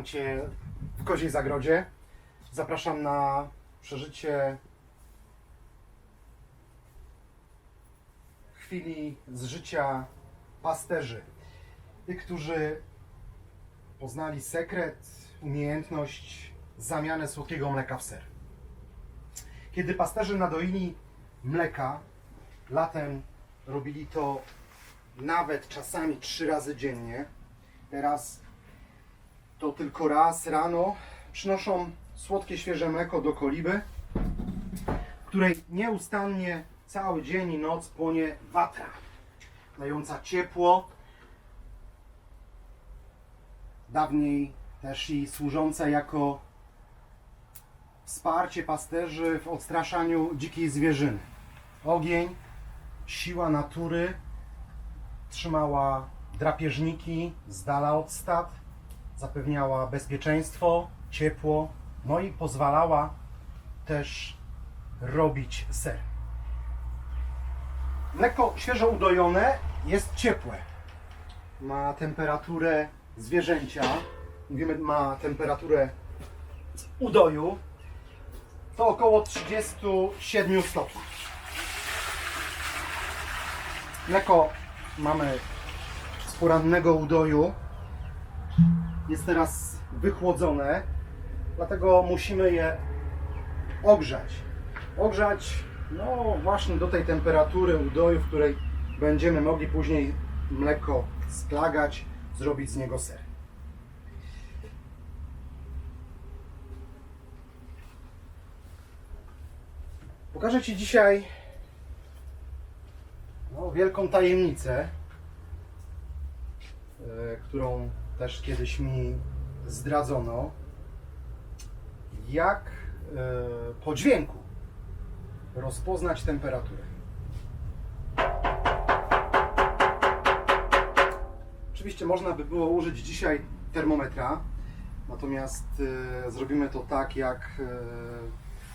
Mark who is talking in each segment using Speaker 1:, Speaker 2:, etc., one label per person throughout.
Speaker 1: Witam Cię w Koziej Zagrodzie. Zapraszam na przeżycie chwili z życia pasterzy. Tych, którzy poznali sekret, umiejętność zamiany słodkiego mleka w ser. Kiedy pasterze nadoili mleka, latem robili to nawet czasami trzy razy dziennie. Teraz to tylko raz rano przynoszą słodkie, świeże mleko do koliby, w której nieustannie cały dzień i noc płonie watra, dająca ciepło, dawniej też i służąca jako wsparcie pasterzy w odstraszaniu dzikiej zwierzyny. Ogień, siła natury trzymała drapieżniki z dala od stad, zapewniała bezpieczeństwo, ciepło, no i pozwalała też robić ser. Mleko świeżo udojone jest ciepłe. Ma temperaturę zwierzęcia, mówimy ma temperaturę udoju, to około 37 stopni. Mleko mamy z porannego udoju. Jest teraz wychłodzone, dlatego musimy je ogrzać. Ogrzać no właśnie do tej temperatury udoju, w której będziemy mogli później mleko splagać, zrobić z niego ser. Pokażę Ci dzisiaj no, wielką tajemnicę, e, którą też kiedyś mi zdradzono, jak e, po dźwięku rozpoznać temperaturę. Oczywiście można by było użyć dzisiaj termometra, natomiast e, zrobimy to tak, jak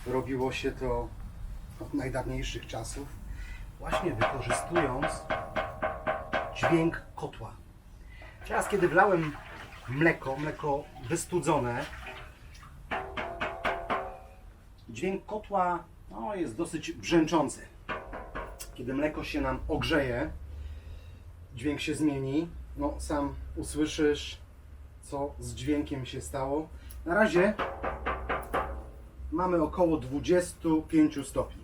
Speaker 1: e, robiło się to od najdawniejszych czasów, właśnie wykorzystując dźwięk kotła. Teraz, kiedy wlałem mleko, mleko wystudzone, dźwięk kotła no, jest dosyć brzęczący. Kiedy mleko się nam ogrzeje, dźwięk się zmieni. No, sam usłyszysz, co z dźwiękiem się stało. Na razie mamy około 25 stopni.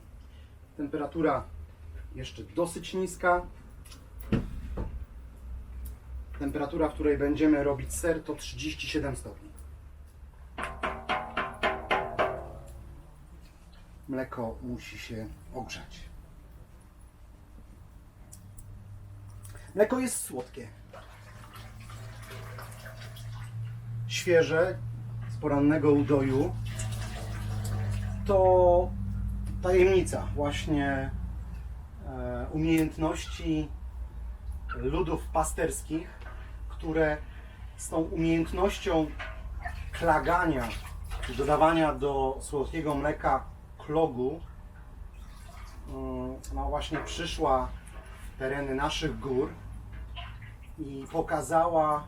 Speaker 1: Temperatura jeszcze dosyć niska. Temperatura, w której będziemy robić ser, to 37 stopni. Mleko musi się ogrzać. Mleko jest słodkie. Świeże, z porannego udoju. To tajemnica właśnie e, umiejętności ludów pasterskich, które z tą umiejętnością klagania, dodawania do słodkiego mleka klogu, no właśnie przyszła w tereny naszych gór i pokazała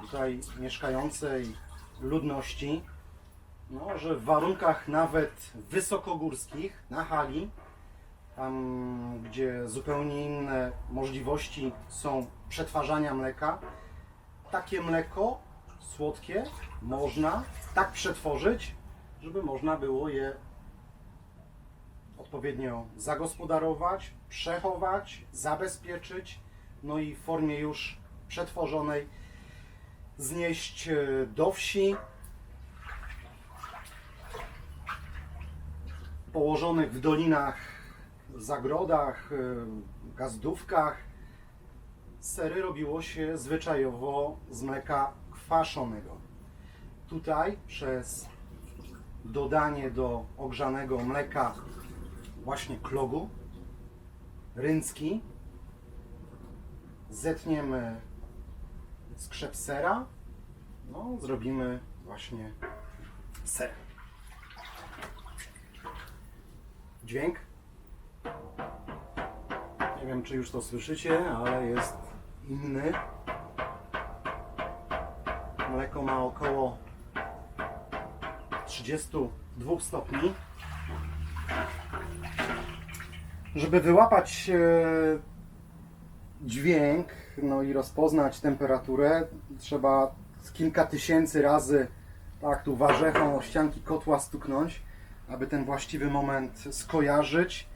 Speaker 1: tutaj mieszkającej ludności, no, że w warunkach nawet wysokogórskich, na hali, tam gdzie zupełnie inne możliwości są przetwarzania mleka, takie mleko słodkie można tak przetworzyć, żeby można było je odpowiednio zagospodarować, przechować, zabezpieczyć, no i w formie już przetworzonej znieść e, do wsi, położonych w dolinach, zagrodach, y, gazdówkach. Sery robiło się zwyczajowo z mleka kwaszonego. Tutaj przez dodanie do ogrzanego mleka właśnie klogu, ryncki, zetniemy skrzep sera, no zrobimy właśnie ser. Dźwięk. Nie wiem, czy już to słyszycie, ale jest inny. Mleko ma około 32 stopni. Żeby wyłapać e, dźwięk no i rozpoznać temperaturę, trzeba kilka tysięcy razy tak tu warzechą o ścianki kotła stuknąć, aby ten właściwy moment skojarzyć.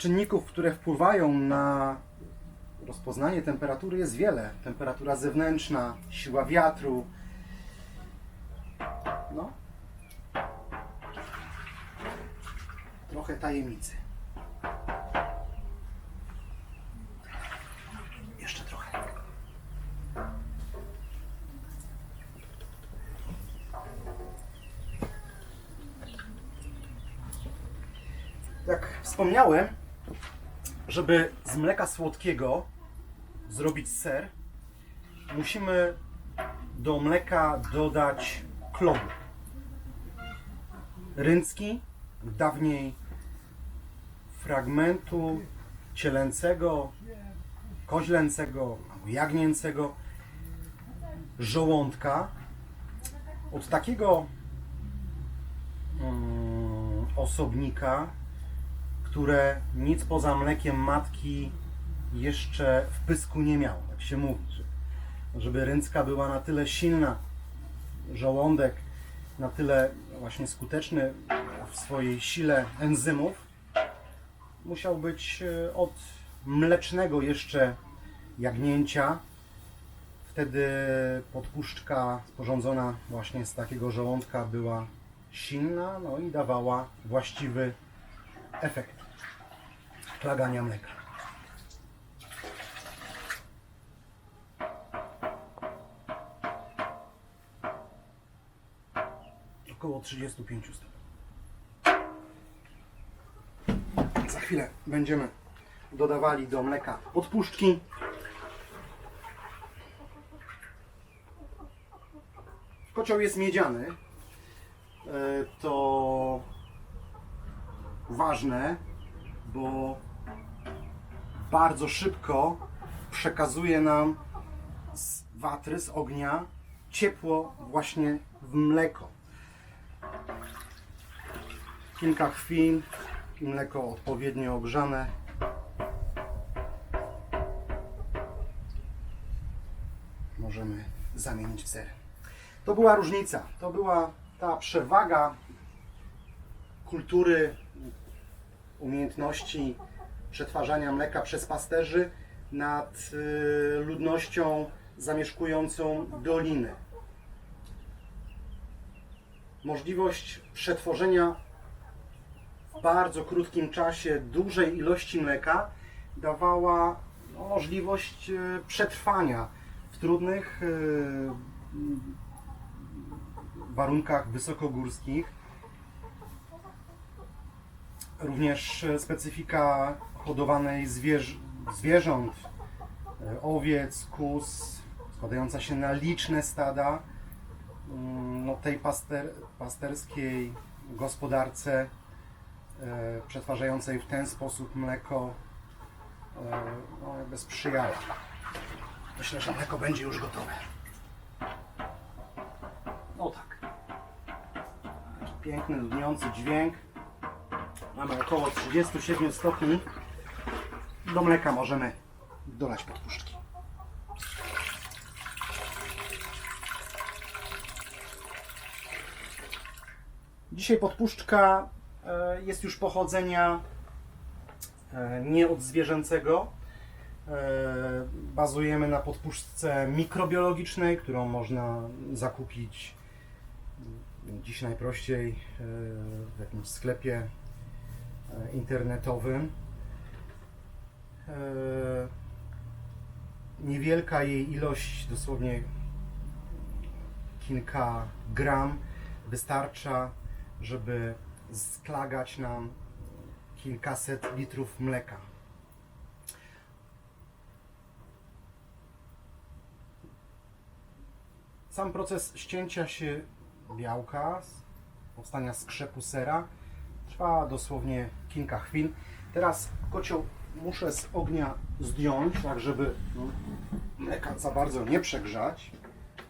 Speaker 1: Czynników, które wpływają na rozpoznanie temperatury jest wiele. Temperatura zewnętrzna, siła wiatru. No. Trochę tajemnicy. Jeszcze trochę. Jak wspomniałem, żeby z mleka słodkiego zrobić ser, musimy do mleka dodać klodu. Ryndzki, dawniej fragmentu cielęcego, koźlęcego jagnięcego żołądka. Od takiego mm, osobnika, które nic poza mlekiem matki jeszcze w pysku nie miało, tak się mówi, że, żeby ręcka była na tyle silna, żołądek na tyle właśnie skuteczny w swojej sile enzymów, musiał być e, od mlecznego jeszcze jagnięcia. Wtedy podpuszczka sporządzona właśnie z takiego żołądka była silna, no i dawała właściwy efekt klagania mleka. Około 35 stopni. Za chwilę będziemy dodawali do mleka odpuszczki. Kocioł jest miedziany. E, To ważne, bo bardzo szybko przekazuje nam z watry, z ognia ciepło właśnie w mleko. Kilka chwil mleko odpowiednio ogrzane. Możemy zamienić w ser. To była różnica. To była ta przewaga kultury, umiejętności przetwarzania mleka przez pasterzy nad y, ludnością zamieszkującą doliny. Możliwość przetworzenia w bardzo krótkim czasie dużej ilości mleka dawała no, możliwość e, przetrwania w trudnych e, warunkach wysokogórskich. Również e, specyfika hodowanej zwierz zwierząt, e, owiec, kóz, składająca się na liczne stada, mm, no, tej paster, pasterskiej gospodarce e, przetwarzającej w ten sposób mleko e, no, jakby sprzyjała. Myślę, że mleko będzie już gotowe. No tak. Piękny, dudniący dźwięk. Mamy około 37 stopni. Do mleka możemy dolać podpuszczki. Dzisiaj podpuszczka e, jest już pochodzenia e, nie od zwierzęcego. E, Bazujemy na podpuszczce mikrobiologicznej, którą można zakupić dziś najprościej w jakimś sklepie internetowym. E, Niewielka jej ilość, dosłownie kilka gram, wystarcza, żeby sklagać nam kilkaset litrów mleka. Sam proces ścięcia się białka, powstania skrzepu sera trwa dosłownie kilka chwil. Teraz kocioł muszę z ognia zdjąć, tak żeby no, mleka za bardzo nie przegrzać.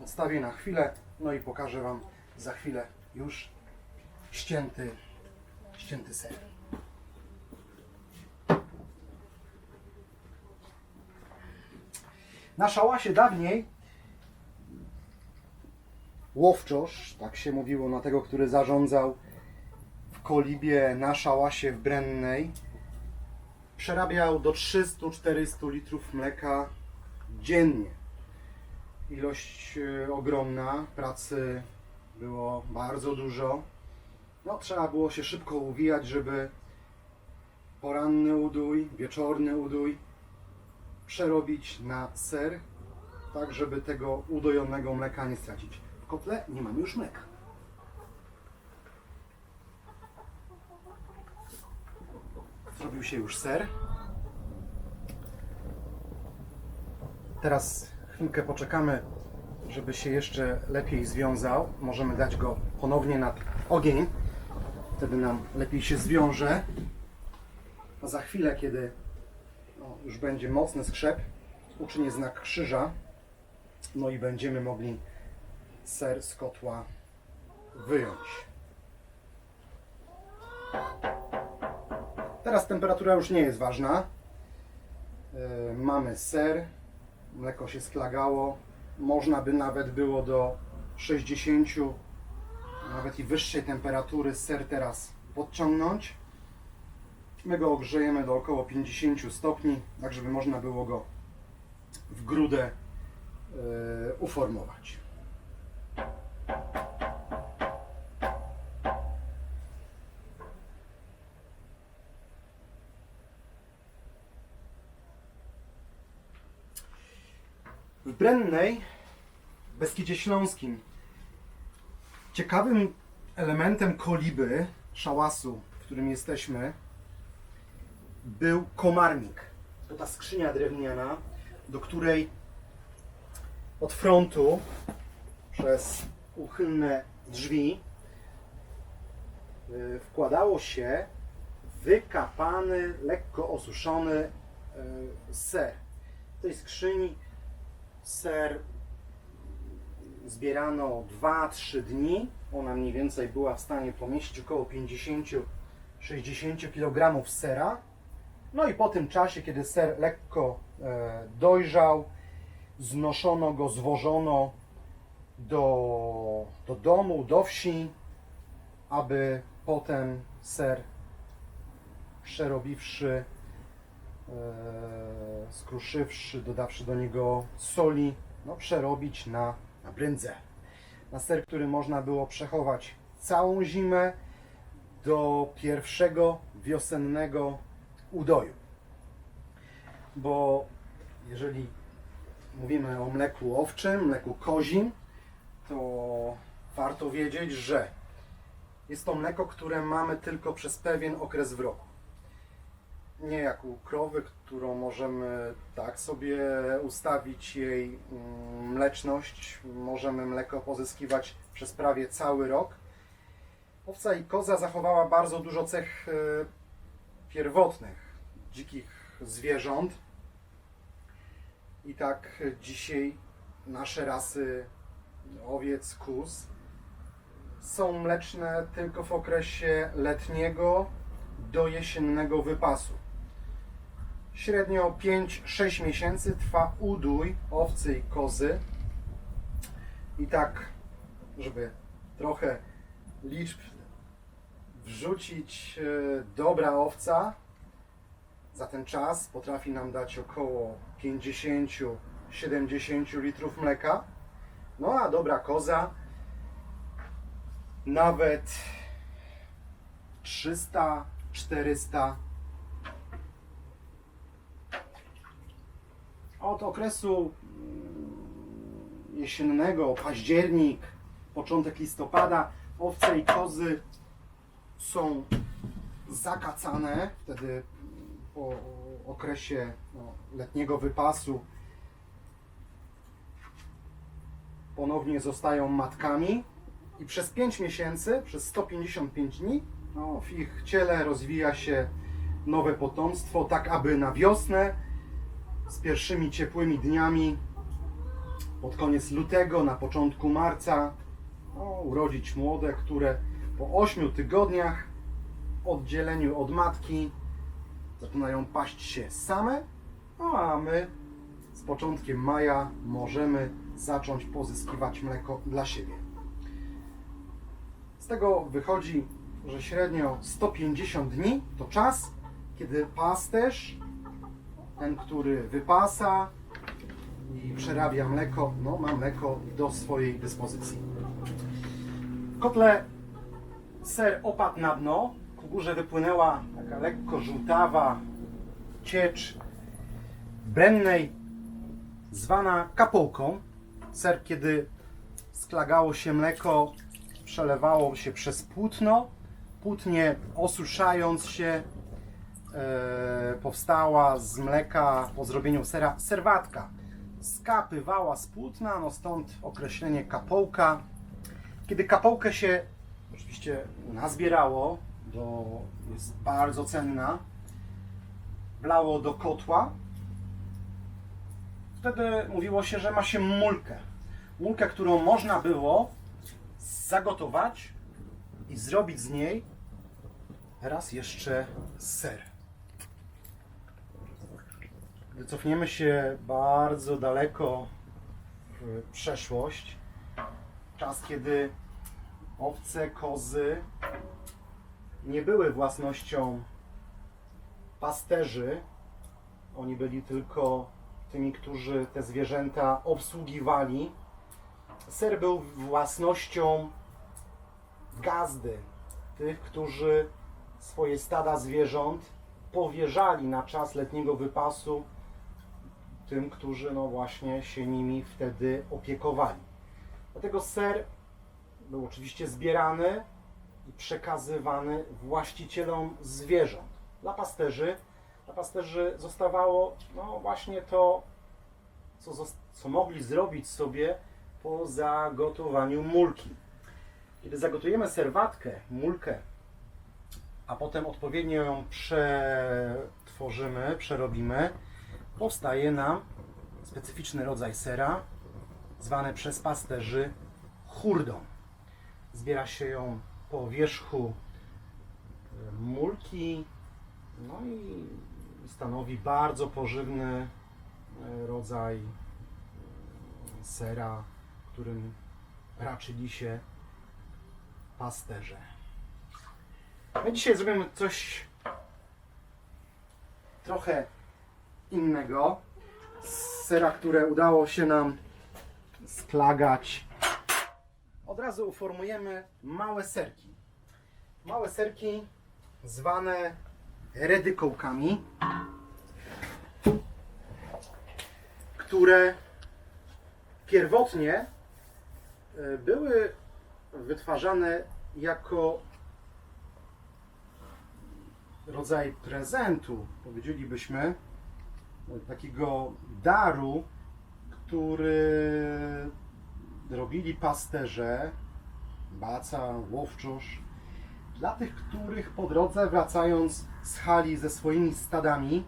Speaker 1: Odstawię na chwilę, no i pokażę Wam za chwilę już ścięty, ścięty ser. Na szałasie dawniej łowczosz, tak się mówiło na tego, który zarządzał w kolibie na szałasie w Brennej, przerabiał do 300-400 litrów mleka dziennie. Ilość e, ogromna, pracy było bardzo dużo. No, trzeba było się szybko uwijać, żeby poranny udój, wieczorny udój przerobić na ser, tak żeby tego udojonego mleka nie stracić. W kotle nie mamy już mleka. Zrobił się już ser. Teraz chwilkę poczekamy, żeby się jeszcze lepiej związał. Możemy dać go ponownie nad ogień. Wtedy nam lepiej się zwiąże. A za chwilę, kiedy no, już będzie mocny skrzep, uczynię znak krzyża. No i będziemy mogli ser z kotła wyjąć. Teraz temperatura już nie jest ważna. Yy, Mamy ser, mleko się sklagało. Można by nawet było do 60, nawet i wyższej temperatury ser teraz podciągnąć. My go ogrzejemy do około 50 stopni, tak żeby można było go w grudę yy, uformować. Brennej, w Beskidzie Śląskim, ciekawym elementem koliby, szałasu, w którym jesteśmy, był komarnik. To ta skrzynia drewniana, do której od frontu przez uchylne drzwi y, wkładało się wykapany, lekko osuszony y, ser. W tej skrzyni ser zbierano 2-3 dni. Ona mniej więcej była w stanie pomieścić około 50-60 kg sera. No i po tym czasie, kiedy ser lekko e, dojrzał, znoszono go, zwożono do, do domu, do wsi, aby potem ser przerobiwszy, e, skruszywszy, dodawszy do niego soli, no, przerobić na, na brędzę. Na ser, który można było przechować całą zimę do pierwszego wiosennego udoju. Bo jeżeli mówimy o mleku owczym, mleku kozim, to warto wiedzieć, że jest to mleko, które mamy tylko przez pewien okres w roku. Nie jak u krowy, którą możemy tak sobie ustawić jej mm, mleczność. Możemy mleko pozyskiwać przez prawie cały rok. Owca i koza zachowała bardzo dużo cech e, pierwotnych dzikich zwierząt. I tak dzisiaj nasze rasy owiec, kóz są mleczne tylko w okresie letniego do jesiennego wypasu. Średnio 5-6 miesięcy trwa udój owcy i kozy. I tak, żeby trochę liczb wrzucić, e, dobra owca za ten czas potrafi nam dać około 50-70 litrów mleka. No a dobra koza nawet 300-400 od okresu mm, jesiennego, październik, początek listopada, owce i kozy są zakacane, wtedy po okresie no, letniego wypasu. Ponownie zostają matkami i przez 5 miesięcy, przez 155 dni, no, w ich ciele rozwija się nowe potomstwo, tak aby na wiosnę z pierwszymi ciepłymi dniami. Pod koniec lutego, na początku marca. No, urodzić młode, które po 8 tygodniach oddzieleniu od matki zaczynają paść się same, no a my z początkiem maja możemy zacząć pozyskiwać mleko dla siebie. Z tego wychodzi, że średnio 150 dni to czas, kiedy pasterz, ten, który wypasa i przerabia mleko, no, ma mleko do swojej dyspozycji. Kotle ser opadł na dno, ku górze wypłynęła taka lekko żółtawa ciecz brennej, zwana kapołką. Ser, kiedy sklagało się mleko, przelewało się przez płótno. Płótnie osuszając się, powstała z mleka po zrobieniu sera serwatka. Skapywała z płótna, no stąd określenie kapołka. Kiedy kapołkę się oczywiście nazbierało, bo jest bardzo cenna, wlało do kotła, wtedy mówiło się, że ma się mulkę. Mulkę, którą można było zagotować i zrobić z niej raz jeszcze ser. Gdy cofniemy się bardzo daleko w przeszłość, czas kiedy owce, kozy nie były własnością pasterzy, oni byli tylko tymi, którzy te zwierzęta obsługiwali. Ser był własnością gazdy, tych, którzy swoje stada zwierząt powierzali na czas letniego wypasu tym, którzy no właśnie się nimi wtedy opiekowali. Dlatego ser był oczywiście zbierany i przekazywany właścicielom zwierząt. Dla pasterzy, dla pasterzy zostawało no właśnie to, co, co mogli zrobić sobie po zagotowaniu mulki. Kiedy zagotujemy serwatkę, mulkę, a potem odpowiednio ją przetworzymy, przerobimy, powstaje nam specyficzny rodzaj sera, zwany przez pasterzy churdą. Zbiera się ją po wierzchu e, mulki, no i stanowi bardzo pożywny e, rodzaj e, sera, którym raczyli się pasterze. My dzisiaj zrobimy coś trochę innego. Z sera, które udało się nam sklagać. Od razu uformujemy małe serki. Małe serki zwane redykołkami, które pierwotnie e, były wytwarzane jako rodzaj prezentu, powiedzielibyśmy, takiego daru, który robili pasterze, baca, łowczosz, dla tych, których po drodze wracając z hali ze swoimi stadami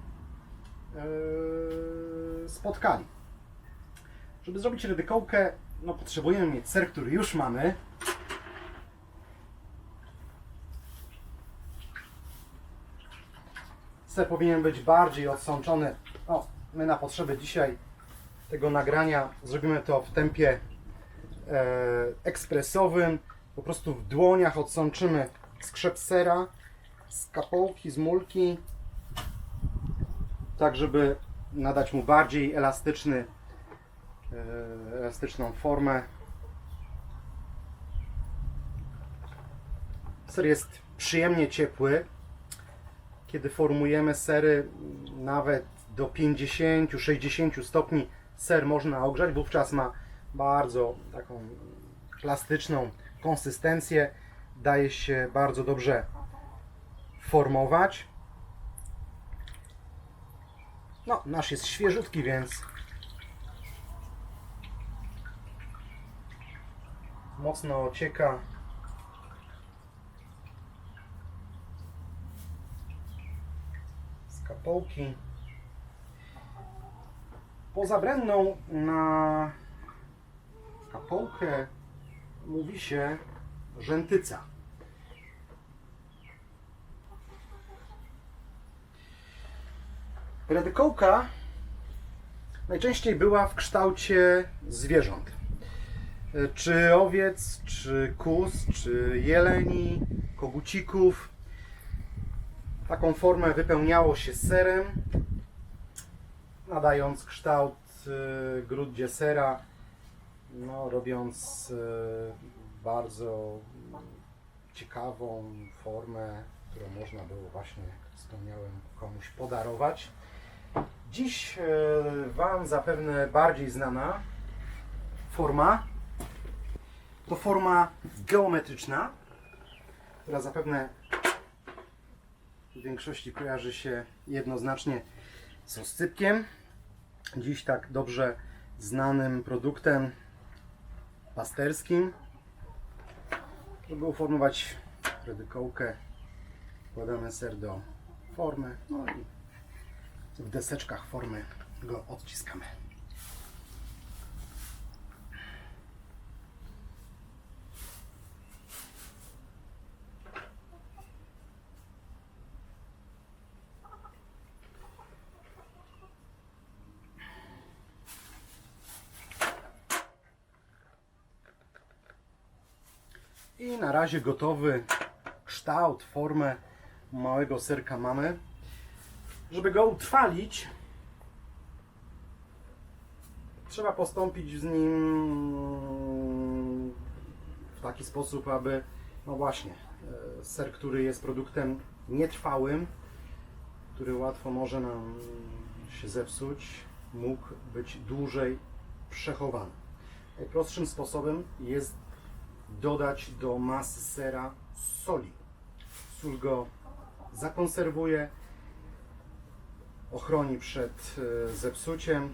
Speaker 1: yy, spotkali. Żeby zrobić rydykołkę, no potrzebujemy mieć ser, który już mamy. Ser powinien być bardziej odsączony. O, my na potrzeby dzisiaj tego nagrania zrobimy to w tempie e, ekspresowym. Po prostu w dłoniach odsączymy skrzep sera z kapołki, z mulki, tak żeby nadać mu bardziej elastyczny, e, elastyczną formę. Ser jest przyjemnie ciepły. Kiedy formujemy sery nawet do 50-60 stopni, ser można ogrzać, wówczas ma bardzo taką plastyczną konsystencję, daje się bardzo dobrze formować. No, nasz jest świeżutki, więc mocno ocieka. kapołki. Poza brenną na kapołkę mówi się rzętyca. Redykołka najczęściej była w kształcie zwierząt. Czy owiec, czy kus, czy jeleni, kogucików. Taką formę wypełniało się serem, nadając kształt e, gruddzie sera, no, robiąc e, bardzo ciekawą formę, którą można było właśnie, jak wspomniałem, komuś podarować. Dziś e, Wam zapewne bardziej znana forma to forma geometryczna, która zapewne w większości kojarzy się jednoznacznie z oscypkiem. Dziś tak dobrze znanym produktem pasterskim. Żeby uformować redykołkę, wkładamy ser do formy, no i w deseczkach formy go odciskamy. I na razie gotowy kształt, formę małego serka mamy. Żeby go utrwalić, trzeba postąpić z nim w taki sposób, aby, no właśnie, e, ser, który jest produktem nietrwałym, który łatwo może nam się zepsuć, mógł być dłużej przechowany. Najprostszym sposobem jest dodać do masy sera soli. Sól go zakonserwuje, ochroni przed e, zepsuciem.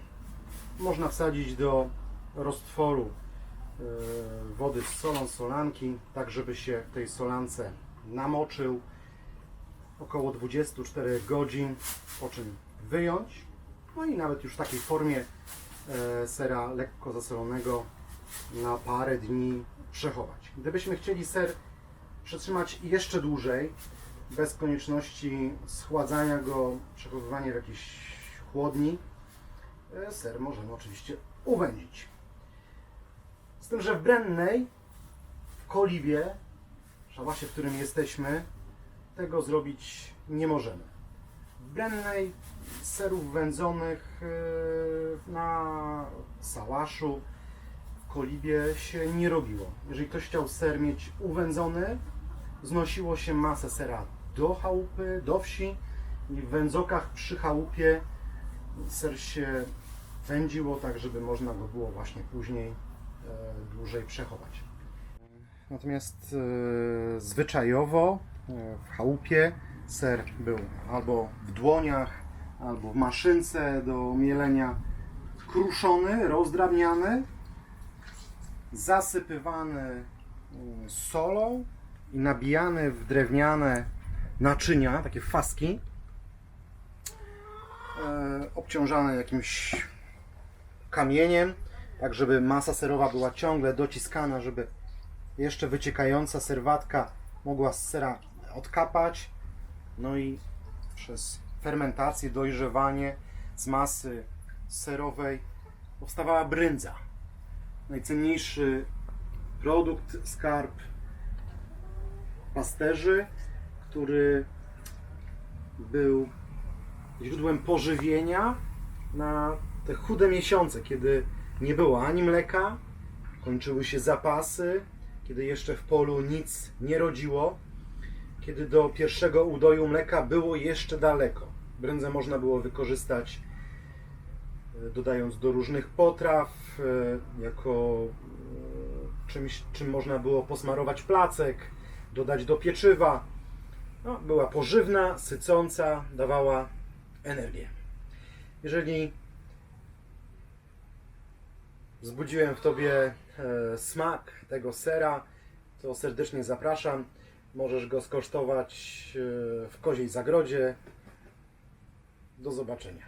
Speaker 1: Można wsadzić do roztworu e, wody z solą, solanki, tak żeby się w tej solance namoczył około 24 godzin, po czym wyjąć. No i nawet już w takiej formie e, sera lekko zasolonego na parę dni przechować. Gdybyśmy chcieli ser przetrzymać jeszcze dłużej, bez konieczności schładzania go, przechowywania w jakiejś chłodni, e, ser możemy oczywiście uwędzić. Z tym, że w Brennej, w Kolibie, w szałasie, w którym jesteśmy, tego zrobić nie możemy. W Brennej serów wędzonych e, na sałaszu, Kolibie się nie robiło. Jeżeli ktoś chciał ser mieć uwędzony, znosiło się masę sera do chałupy, do wsi i w wędzokach przy chałupie ser się wędziło tak, żeby można go było właśnie później e, dłużej przechować. Natomiast e, zwyczajowo e, w chałupie ser był albo w dłoniach, albo w maszynce do mielenia kruszony, rozdrabniany, zasypywany mm, solą i nabijany w drewniane naczynia, takie faski, e, obciążane jakimś kamieniem, tak żeby masa serowa była ciągle dociskana, żeby jeszcze wyciekająca serwatka mogła z sera odkapać. No i przez fermentację, dojrzewanie z masy serowej powstawała brędza. Najcenniejszy produkt, skarb pasterzy, który był źródłem pożywienia na te chude miesiące, kiedy nie było ani mleka, kończyły się zapasy, kiedy jeszcze w polu nic nie rodziło, kiedy do pierwszego udoju mleka było jeszcze daleko. Brędzę można było wykorzystać dodając do różnych potraw, e, jako e, czymś, czym można było posmarować placek, dodać do pieczywa. No, była pożywna, sycąca, dawała energię. Jeżeli wzbudziłem w Tobie e, smak tego sera, to serdecznie zapraszam. Możesz go skosztować w Koziej Zagrodzie Do zobaczenia.